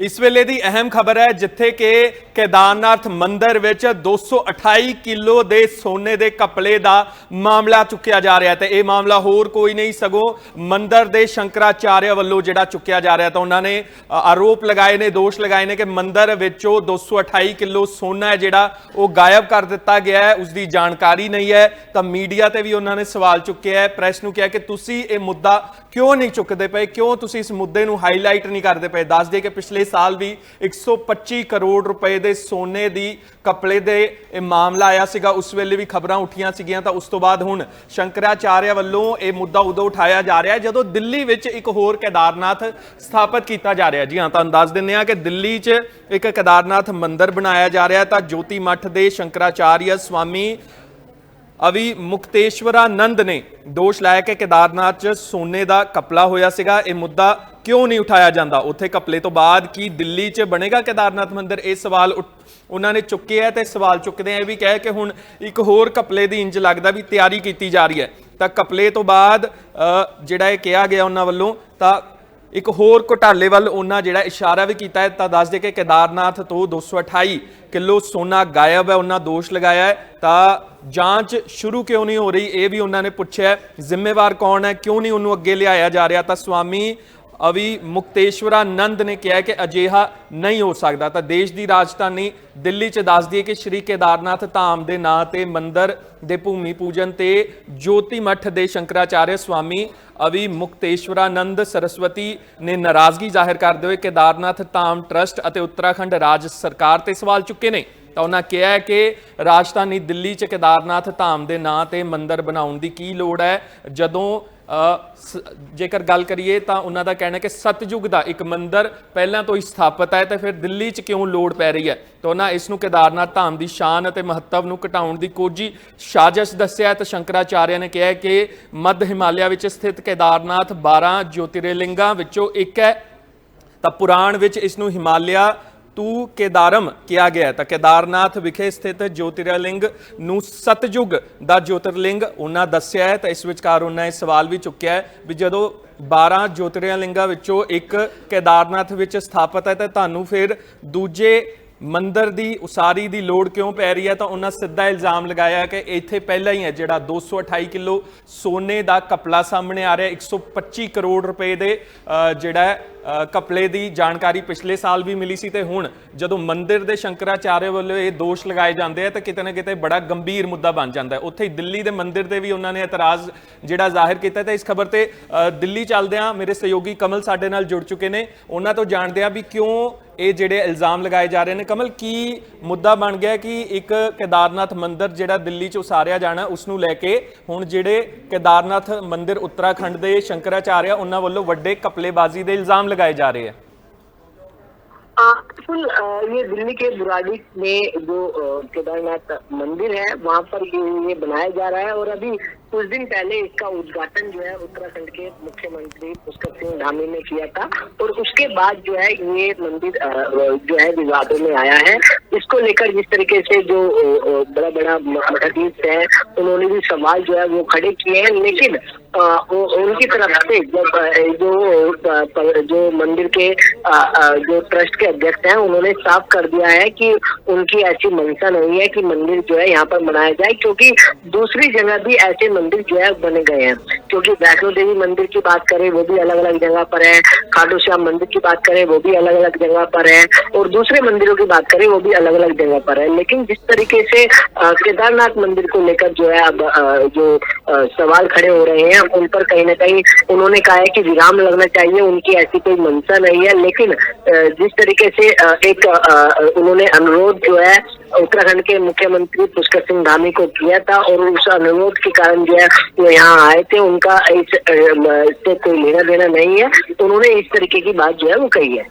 ਇਸ ਵੇਲੇ ਦੀ ਅਹਿਮ ਖਬਰ ਹੈ ਜਿੱਥੇ ਕਿ ਕੇਦਾਰਨਾਥ ਮੰਦਿਰ ਵਿੱਚ 228 ਕਿਲੋ ਦੇ ਸੋਨੇ ਦੇ ਕਪੜੇ ਦਾ ਮਾਮਲਾ ਚੁੱਕਿਆ ਜਾ ਰਿਹਾ ਹੈ ਤੇ ਇਹ ਮਾਮਲਾ ਹੋਰ ਕੋਈ ਨਹੀਂ, ਸਗੋਂ ਮੰਦਿਰ ਦੇ ਸ਼ੰਕਰਾਚਾਰਿਆ ਵੱਲੋਂ ਜਿਹੜਾ ਚੁੱਕਿਆ ਜਾ ਰਿਹਾ ਤਾਂ ਉਹਨਾਂ ਨੇ ਆਰੋਪ ਲਗਾਏ ਨੇ, ਦੋਸ਼ ਲਗਾਏ ਨੇ ਕਿ ਮੰਦਿਰ ਵਿੱਚੋਂ 228 ਕਿਲੋ ਸੋਨਾ ਹੈ ਜਿਹੜਾ ਉਹ ਗਾਇਬ ਕਰ ਦਿੱਤਾ ਗਿਆ ਹੈ ਉਸ ਦੀ ਜਾਣਕਾਰੀ ਨਹੀਂ ਹੈ। ਤਾਂ ਮੀਡੀਆ ਤੇ ਵੀ ਉਹਨਾਂ ਨੇ ਸਵਾਲ ਚੁੱਕਿਆ ਹੈ, ਪ੍ਰੈਸ ਨੂੰ ਕਿਹਾ ਕਿ ਤੁਸੀਂ ਇਹ ਮੁੱਦਾ ਕਿਉਂ ਨਹੀਂ ਚੁੱਕਦੇ ਪਏ, ਕਿਉਂ ਤੁਸੀਂ ਇਸ ਮੁੱਦੇ ਨੂੰ ਹਾਈਲਾਈਟ ਨਹੀਂ ਕਰਦੇ ਪਏ? ਦੱਸ ਦੇ ਕਿ ਪਿਛਲੇ ਸਾਲ ਵੀ 125 ਕਰੋੜ ਰੁਪਏ ਦੇ ਸੋਨੇ ਦੀ ਕਪੜੇ ਦੇ ਇਹ ਮਾਮਲਾ ਆਇਆ ਸੀਗਾ, ਉਸ ਵੇਲੇ ਵੀ ਖਬਰਾਂ ਉੱਠੀਆਂ ਸੀਗੀਆਂ, ਤਾਂ ਉਸ ਤੋਂ ਬਾਅਦ ਹੁਣ ਸ਼ੰਕਰਾਚਾਰਿਆ ਵੱਲੋਂ ਇਹ ਮੁੱਦਾ ਉਦੋਂ ਉਠਾਇਆ ਜਾ ਰਿਹਾ ਹੈ, ਜਦੋਂ ਦਿੱਲੀ ਵਿੱਚ ਇੱਕ ਹੋਰ ਕੇਦਾਰਨਾਥ ਸਥਾਪਿਤ ਕੀਤਾ ਜਾ ਰਿਹਾ ਜੀ ਹਾਂ ਤੁਹਾਨੂੰ ਦੱਸ ਦਿੰਦੇ ਹਾਂ ਕਿ ਦਿੱਲੀ 'ਚ ਇੱਕ ਕੇਦਾਰਨਾਥ ਮੰਦਿਰ ਬਣਾਇਆ ਜਾ ਰਿਹਾ ਤਾਂ ਜੋਤੀ ਮੱਠ ਦੇ ਸ਼ੰਕਰਾਚਾਰਿਆ ਸਵਾਮੀ ਅਵੀ ਮੁਕਤੇਸ਼ਵਰਾ ਨੰਦ ਨੇ ਦੋਸ਼ ਲਾਇਆ ਕਿ ਕੇਦਾਰਨਾਥ 'ਚ ਸੋਨੇ ਦਾ ਕਪਲਾ ਹੋਇਆ ਸੀਗਾ। ਇਹ ਮੁੱਦਾ ਕਿਉਂ ਨਹੀਂ ਉਠਾਇਆ ਜਾਂਦਾ? ਉੱਥੇ ਕਪਲੇ ਤੋਂ ਬਾਅਦ ਕੀ ਦਿੱਲੀ 'ਚ ਬਣੇਗਾ ਕੇਦਾਰਨਾਥ ਮੰਦਿਰ? ਇਹ ਸਵਾਲ ਉੱਠ- ਉਹਨਾਂ ਨੇ ਚੁੱਕੇ ਹੈ ਤੇ ਸਵਾਲ ਚੁੱਕਦੇ ਆ। ਇਹ ਵੀ ਕਹੇ ਕਿ ਹੁਣ ਇੱਕ ਹੋਰ ਕਪਲੇ ਦੀ ਇੰਜ ਲੱਗਦਾ ਵੀ ਤਿਆਰੀ ਕੀਤੀ ਜਾ ਰਹੀ ਹੈ। ਤਾਂ ਕਪਲੇ ਤੋਂ ਬਾਅਦ ਜਿਹੜਾ ਇਹ ਕਿਹਾ ਗਿਆ ਉਹਨਾਂ ਵੱਲੋਂ, ਤਾਂ ਇੱਕ ਹੋਰ ਘੁਟਾਲੇ ਵੱਲ ਉਹਨਾਂ ਜਿਹੜਾ ਇਸ਼ਾਰਾ ਵੀ ਕੀਤਾ ਹੈ, ਤਾਂ ਦੱਸ ਦੇ ਕਿ ਕੇਦਾਰਨਾਥ ਤੋਂ 228 ਕਿਲੋ ਸੋਨਾ ਗਾਇਬ ਹੈ, ਉਹਨਾਂ ਦੋਸ਼ ਲਗਾਇਆ ਹੈ। ਤਾਂ ਜਾਂਚ ਸ਼ੁਰੂ ਕਿਉਂ ਨਹੀਂ ਹੋ ਰਹੀ? ਇਹ ਵੀ ਉਹਨਾਂ ਨੇ ਪੁੱਛਿਆ ਜ਼ਿੰਮੇਵਾਰ ਕੌਣ ਹੈ? ਕਿਉਂ ਨਹੀਂ ਉਹਨੂੰ ਅੱਗੇ ਲਿਆਇਆ ਜਾ ਰਿਹਾ? ਤਾਂ ਸਵਾਮੀ ਅਵੀ ਮੁਕਤੇਸ਼ਵਰਾਨੰਦ ਨੇ ਕਿਹਾ ਕਿ ਅਜਿਹਾ ਨਹੀਂ ਹੋ ਸਕਦਾ। ਤਾਂ ਦੇਸ਼ ਦੀ ਰਾਜਧਾਨੀ ਦਿੱਲੀ 'ਚ ਦੱਸ ਦਈਏ ਕਿ ਸ਼੍ਰੀ ਕੇਦਾਰਨਾਥ ਧਾਮ ਦੇ ਨਾਂ ਤੇ ਮੰਦਰ ਦੇ ਭੂਮੀ ਪੂਜਨ ਤੇ ਜੋਤੀ ਮੱਠ ਦੇ ਸ਼ੰਕਰਾਚਾਰਿਆ ਸਵਾਮੀ ਅਵੀ ਮੁਕਤੇਸ਼ਵਰਾਨੰਦ ਸਰਸਵਤੀ ਨੇ ਨਾਰਾਜ਼ਗੀ ਜ਼ਾਹਿਰ ਕਰਦੇ ਹੋਏ ਕੇਦਾਰਨਾਥ ਧਾਮ ਟਰਸਟ ਅਤੇ ਉੱਤਰਾਖੰਡ ਰਾਜ ਸਰਕਾਰ ਤੇ ਸਵਾਲ ਚੁੱਕੇ ਨੇ। ਤਾਂ ਉਹਨਾਂ ਕਿਹਾ ਕਿ ਰਾਜਧਾਨੀ ਦਿੱਲੀ 'ਚ ਕੇਦਾਰਨਾਥ ਧਾਮ ਦੇ ਨਾਂ ਤੇ ਮੰਦਰ ਬਣਾਉਣ ਦੀ ਕੀ ਲੋੜ ਹੈ? ਜਦੋਂ ਜੇਕਰ ਗੱਲ ਕਰੀਏ ਤਾਂ ਉਹਨਾਂ ਦਾ ਕਹਿਣਾ ਕਿ ਸਤਯੁਗ ਦਾ ਇੱਕ ਮੰਦਿਰ ਪਹਿਲਾਂ ਤੋਂ ਹੀ ਸਥਾਪਿਤ ਹੈ ਤੇ ਫਿਰ ਦਿੱਲੀ 'ਚ ਕਿਉਂ ਲੋੜ ਪੈ ਰਹੀ ਹੈ? ਤਾਂ ਉਹਨਾਂ ਇਸ ਨੂੰ ਕੇਦਾਰਨਾਥ ਧਾਮ ਦੀ ਸ਼ਾਨ ਅਤੇ ਮਹੱਤਵ ਨੂੰ ਘਟਾਉਣ ਦੀ ਕੋਜੀ ਸਾਜ਼ਿਸ਼ ਦੱਸਿਆ ਹੈ ਸ਼ੰਕਰਾਚਾਰਿਆ ਨੇ ਕਿਹਾ ਕਿ ਮੱਧ ਹਿਮਾਲਿਆ ਵਿੱਚ ਸਥਿਤ ਕੇਦਾਰਨਾਥ 12 ਜੋਤਿਰਲਿੰਗਾਂ ਵਿੱਚੋਂ ਇੱਕ ਹੈ। ਤਾਂ ਪੁਰਾਣ ਵਿੱਚ ਇਸ ਨੂੰ ਹਿਮਾਲਿਆ ਤੂ ਕੇਦਾਰਮ ਕਿਹਾ ਗਿਆ ਹੈ। ਤਾਂ ਕੇਦਾਰਨਾਥ ਵਿਖੇ ਸਥਿਤ ਜੋਤਿਰਲਿੰਗ ਨੂੰ ਸਤਜੁਗ ਦਾ ਜੋਤਿਰਲਿੰਗ ਉਹਨਾਂ ਦੱਸਿਆ ਹੈ ਤਾਂ ਇਸ ਵਿਚਕਾਰ ਉਹਨਾਂ ਇਹ ਸਵਾਲ ਵੀ ਚੁੱਕਿਆ ਹੈ ਵੀ ਜਦੋਂ 12 ਜੋਤਿਰਲਿੰਗਾਂ ਵਿੱਚੋਂ ਇੱਕ ਕੇਦਾਰਨਾਥ ਵਿੱਚ ਸਥਾਪਿਤ ਹੈ, ਤਾਂ ਤੁਹਾਨੂੰ ਫਿਰ ਦੂਜੇ ਮੰਦਰ ਦੀ ਉਸਾਰੀ ਦੀ ਲੋੜ ਕਿਉਂ ਪੈ ਰਹੀ ਹੈ? ਤਾਂ ਉਹਨਾਂ ਸਿੱਧਾ ਇਲਜ਼ਾਮ ਲਗਾਇਆ ਕਿ ਇੱਥੇ ਪਹਿਲਾਂ ਹੀ ਹੈ ਜਿਹੜਾ 228 ਕਿਲੋ ਸੋਨੇ ਦਾ ਕਪਲਾ ਸਾਹਮਣੇ ਆ ਰਿਹਾ 125 ਕਰੋੜ ਰੁਪਏ ਦੇ ਜਿਹੜਾ ਹੈ, ਕਪਲੇ ਦੀ ਜਾਣਕਾਰੀ ਪਿਛਲੇ ਸਾਲ ਵੀ ਮਿਲੀ ਸੀ ਤੇ ਹੁਣ ਜਦੋਂ ਮੰਦਿਰ ਦੇ ਸ਼ੰਕਰਾਚਾਰਿਆ ਵੱਲੋਂ ਇਹ ਦੋਸ਼ ਲਗਾਏ ਜਾਂਦੇ ਆ ਤਾਂ ਕਿਤੇ ਨਾ ਕਿਤੇ ਬੜਾ ਗੰਭੀਰ ਮੁੱਦਾ ਬਣ ਜਾਂਦਾ ਹੈ। ਉੱਥੇ ਹੀ ਦਿੱਲੀ ਦੇ ਮੰਦਿਰ ਦੇ ਵੀ ਉਹਨਾਂ ਨੇ ਇਤਰਾਜ਼ ਜਿਹੜਾ ਜ਼ਾਹਿਰ ਕੀਤਾ ਤੇ ਇਸ ਖਬਰ ਤੇ ਅ, ਦਿੱਲੀ ਚੱਲਦਿਆਂ ਮੇਰੇ ਸਹਿਯੋਗੀ ਕਮਲ ਸਾਡੇ ਨਾਲ ਜੁੜ ਚੁੱਕੇ ਨੇ। ਉਹਨਾਂ ਤੋਂ ਜਾਣਦੇ ਆ ਵੀ ਕਿਉਂ ਇਹ ਜਿਹੜੇ ਇਲਜ਼ਾਮ ਲਗਾਏ ਜਾ ਰਹੇ ਨੇ, ਕਮਲ, ਕੀ ਮੁੱਦਾ ਬਣ ਗਿਆ ਕਿ ਇੱਕ ਕੇਦਾਰਨਾਥ ਮੰਦਿਰ ਜਿਹੜਾ ਦਿੱਲੀ 'ਚ ਉਸਾਰਿਆ ਜਾਣਾ ਉਸ ਨੂੰ ਲੈ ਕੇ ਹੁਣ ਜਿਹੜੇ ਕੇਦਾਰਨਾਥ ਮੰਦਿਰ ਉੱਤਰਾਖੰਡ ਦੇ ਸ਼ੰਕਰਾਚਾਰਿਆ, ਉਹਨਾਂ ਵੱਲੋਂ ਵੱਡੇ ਕਪਲੇਬਾਜ਼ੀ ਦੇ ਇਲਜ਼ਾਮ ਲਗਾਏ ਜਾ ਰਹੇ ਆ? बिल्कुल ये दिल्ली के बुराड़ी में जो केदारनाथ मंदिर है, वहाँ पर ये ये बनाया जा रहा है और अभी कुछ दिन पहले इसका उद्घाटन जो है उत्तराखंड के मुख्यमंत्री पुष्कर सिंह धामी ने किया था और उसके बाद जो है ये मंदिर जो है विवादों में आया है। इसको लेकर जिस तरीके से जो बड़ा बड़ा मठाधीश है, उन्होंने भी सवाल जो है वो खड़े किए हैं, लेकिन उनकी तरफ़ से जब जो जो मंदिर के जो ट्रस्ट के अध्यक्ष हैं, उन्होंने साफ़ कर दिया है कि उनकी ऐसी मंशा नहीं है कि मंदिर जो है यहाँ पर बनाया जाए, क्योंकि दूसरी जगह भी ऐसे मंदिर जो है बने गए हैं। क्योंकि वैष्णो देवी मंदिर की बात करें, वो भी अलग अलग जगह पर है। खाटू श्याम मंदिर की बात करें, वो भी अलग अलग जगह पर है। और दूसरे मंदिरों की बात करें, वो भी अलग अलग जगह पर है। लेकिन जिस तरीके से केदारनाथ मंदिर को लेकर जो है अब जो सवाल खड़े हो रहे हैं, उन पर कहीं ना कहीं उन्होंने कहा है कि विराम लगना चाहिए, उनकी ऐसी कोई मंशा नहीं है। लेकिन जिस तरीके से एक उन्होंने अनुरोध जो है उत्तराखंड के मुख्यमंत्री पुष्कर सिंह धामी को किया था और उस अनुरोध के कारण जो है वो यहाँ आए थे। उनका इस अ, से कोई लेना देना नहीं है। उन्होंने इस तरीके की बात जो है वो कही है।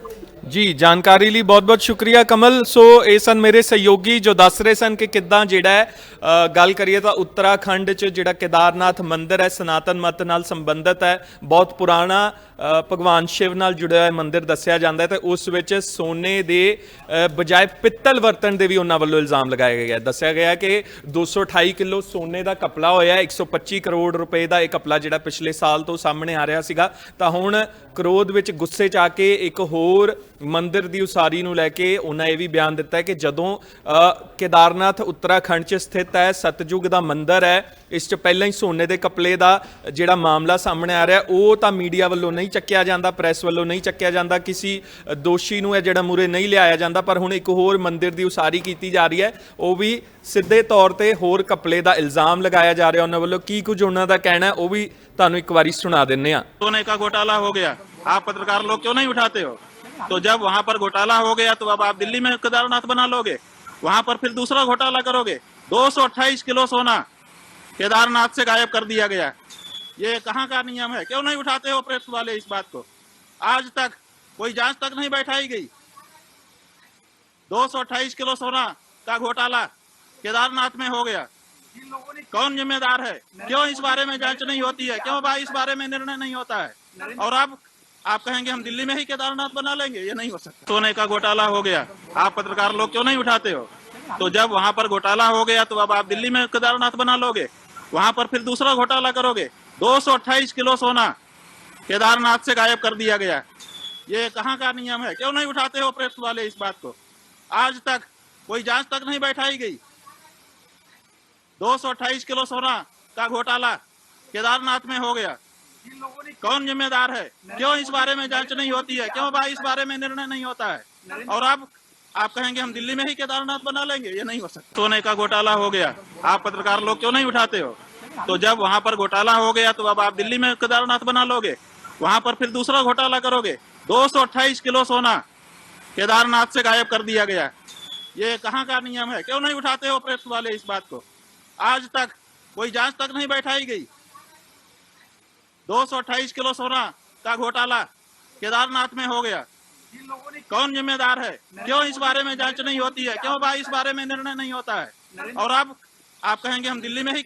ਜੀ ਜਾਣਕਾਰੀ ਲਈ ਬਹੁਤ-ਬਹੁਤ ਸ਼ੁਕਰੀਆ ਕਮਲ। ਸੋ ਇਹ ਸਨ ਮੇਰੇ ਸਹਿਯੋਗੀ ਜੋ ਦੱਸ ਰਹੇ ਸਨ ਕਿ ਕਿੱਦਾਂ ਜਿਹੜਾ ਹੈ ਗੱਲ ਕਰੀਏ ਤਾਂ ਉੱਤਰਾਖੰਡ 'ਚ ਜਿਹੜਾ ਕੇਦਾਰਨਾਥ ਮੰਦਿਰ ਹੈ ਸਨਾਤਨ ਮਤ ਨਾਲ ਸੰਬੰਧਿਤ ਹੈ ਬਹੁਤ ਪੁਰਾਣਾ ਭਗਵਾਨ ਸ਼ਿਵ ਨਾਲ ਜੁੜਿਆ ਹੋਇਆ ਮੰਦਿਰ ਦੱਸਿਆ ਜਾਂਦਾ ਹੈ ਤੇ ਉਸ ਵਿੱਚ ਸੋਨੇ ਦੇ ਬਜਾਏ ਪਿੱਤਲ ਵਰਤਣ ਦੇ ਵੀ ਉਹਨਾਂ ਵੱਲੋਂ ਇਲਜ਼ਾਮ ਲਗਾਇਆ ਗਿਆ ਦੱਸਿਆ ਗਿਆ ਕਿ 228 ਕਿਲੋ ਸੋਨੇ ਦਾ ਕਪਲਾ ਹੋਇਆ ਹੈ, 125 ਕਰੋੜ ਰੁਪਏ ਦਾ ਇਹ ਕਪਲਾ ਜਿਹੜਾ ਪਿਛਲੇ ਸਾਲ ਤੋਂ ਸਾਹਮਣੇ ਆ ਰਿਹਾ ਸੀਗਾ। ਤਾਂ ਹੁਣ ਕਰੋਧ ਵਿੱਚ ਗੁੱਸੇ ਚ ਆ ਕੇ ਇੱਕ ਹੋਰ ਮੰਦਿਰ ਦੀ ਉਸਾਰੀ ਨੂੰ ਲੈ ਕੇ ਉਹਨਾਂ ਇਹ ਵੀ ਬਿਆਨ ਦਿੱਤਾ ਕਿ ਜਦੋਂ ਕੇਦਾਰਨਾਥ ਉੱਤਰਾਖੰਡ 'ਚ ਸਥਿਤ ਹੈ ਸਤਜੁਗ ਦਾ ਮੰਦਿਰ ਹੈ, ਇਸ 'ਚ ਪਹਿਲਾਂ ਹੀ ਸੋਨੇ ਦੇ ਕਪਲੇ ਦਾ ਜਿਹੜਾ ਮਾਮਲਾ ਸਾਹਮਣੇ ਆ ਰਿਹਾ, ਉਹ ਤਾਂ ਮੀਡੀਆ ਵੱਲੋਂ ਨਹੀਂ ਚੱਕਿਆ ਜਾਂਦਾ, ਪ੍ਰੈਸ ਵੱਲੋਂ ਨਹੀਂ ਚੱਕਿਆ ਜਾਂਦਾ, ਕਿਸੇ ਦੋਸ਼ੀ ਨੂੰ ਇਹ ਜਿਹੜਾ ਮੂਰੇ ਨਹੀਂ ਲਿਆਇਆ ਜਾਂਦਾ, ਪਰ ਹੁਣ ਇੱਕ ਹੋਰ ਮੰਦਿਰ ਦੀ ਉਸਾਰੀ ਕੀਤੀ ਜਾ ਰਹੀ ਹੈ, ਉਹ ਵੀ ਸਿੱਧੇ ਤੌਰ ਤੇ ਹੋਰ ਕਪਲੇ ਦਾ ਇਲਜ਼ਾਮ ਲਗਾਇਆ ਜਾ ਰਿਹਾ ਉਹਨਾਂ ਵੱਲੋਂ, ਕੀ ਕੁਝ ਉਹਨਾਂ ਦਾ ਕਹਿਣਾ ਉਹ ਵੀ ਤੁਹਾਨੂੰ ਇੱਕ ਵਾਰੀ ਸੁਣਾ ਦਿੰਨੇ ਆ ਸੋਨੇ ਦਾ ਘੋਟਾਲਾ ਹੋ ਗਿਆ, ਆਪ ਪੱਤਰਕਾਰ ਲੋਕ ਕਿਉਂ ਨਹੀਂ ਉਠਾਤੇ ਹੋ? तो जब वहाँ पर घोटाला हो गया तो अब आप दिल्ली में केदारनाथ बना लोगे। वहाँ पर फिर दूसरा घोटाला करोगे। दो किलो सोना केदारनाथ से गायब कर दिया गया। ये कहाँ का नियम है? क्यों नहीं उठाते हो प्रेस वाले इस बात को? आज तक कोई जाँच तक नहीं बैठाई गई। 228 किलो सोना का घोटाला केदारनाथ में हो गया। कौन जिम्मेदार है? क्यों इस बारे में जाँच नहीं होती है? क्यों भाई इस बारे में निर्णय नहीं होता है? और अब आप कहेंगे हम दिल्ली में ही केदारनाथ बना लेंगे? ये नहीं हो सकता। सोने का घोटाला हो गया। आप पत्रकार लोग क्यों नहीं उठाते हो? तो जब वहाँ पर घोटाला हो गया तो अब आप दिल्ली में केदारनाथ बना लोगे। वहाँ पर फिर दूसरा घोटाला करोगे। 228 किलो सोना केदारनाथ से गायब कर दिया गया। ये कहाँ का नियम है? क्यों नहीं उठाते हो प्रेस वाले इस बात को? आज तक कोई जाँच तक नहीं बैठाई गई। 228 किलो सोना का घोटाला केदारनाथ में हो गया। कौन जिम्मेदार है? क्यों इस बारे में जाँच नहीं होती है? क्यों भाई इस बारे में निर्णय नहीं होता है? और अब आप कहेंगे हम दिल्ली में ही केदारनाथ बना लेंगे? ये नहीं हो सकता। सोने का घोटाला हो गया। आप पत्रकार लोग क्यों नहीं उठाते हो? तो जब वहाँ पर घोटाला हो गया तो अब आप दिल्ली में केदारनाथ बना लोगे। वहाँ पर फिर दूसरा घोटाला करोगे। 228 किलो सोना केदारनाथ से गायब कर दिया गया। ये कहाँ का नियम है? क्यों नहीं उठाते हो प्रेस वाले इस बात को? आज तक कोई जाँच तक नहीं बैठाई गई। 228 किलो सोना का घोटाला केदारनाथ में हो गया। कौन जिम्मेदार है? क्यों इस बारे में जाँच नहीं होती है? क्यों भाई इस बारे में निर्णय नहीं होता है? और आप आप कहेंगे हम दिल्ली में ही